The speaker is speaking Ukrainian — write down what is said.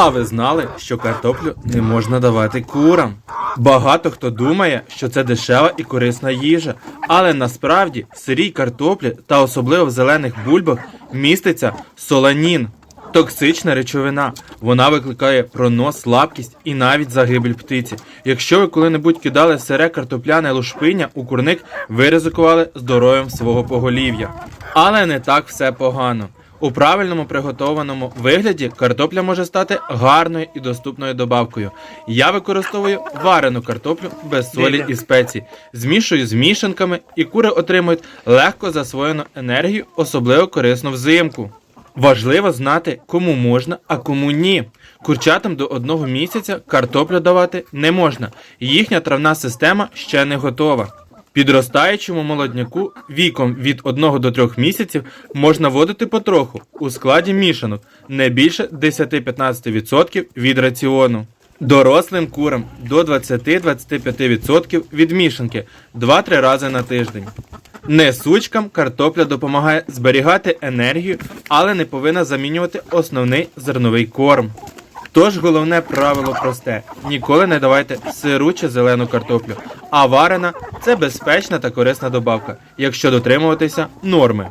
А ви знали, що картоплю не можна давати курам? Багато хто думає, що це дешева і корисна їжа, але насправді в сирій картоплі та особливо в зелених бульбах міститься соланін. Токсична речовина. Вона викликає пронос, слабкість і навіть загибель птиці. Якщо ви коли-небудь кидали сире картопляне лушпиння у курник, ви ризикували здоров'ям свого поголів'я. Але не так все погано. У правильному приготованому вигляді картопля може стати гарною і доступною добавкою. Я використовую варену картоплю без солі і спецій, змішую з мішанками, і кури отримують легко засвоєну енергію, особливо корисну взимку. Важливо знати, кому можна, а кому ні. Курчатам до одного місяця картоплю давати не можна. Їхня травна система ще не готова. Підростаючому молодняку віком від 1 до 3 місяців можна вводити потроху у складі мішанок не більше 10-15% від раціону. Дорослим курам до 20-25% від мішанки 2-3 рази на тиждень. Несучкам картопля допомагає зберігати енергію, але не повинна замінювати основний зерновий корм. Тож головне правило просте: ніколи не давайте сиру чи зелену картоплю, а варена це безпечна та корисна добавка, якщо дотримуватися норми.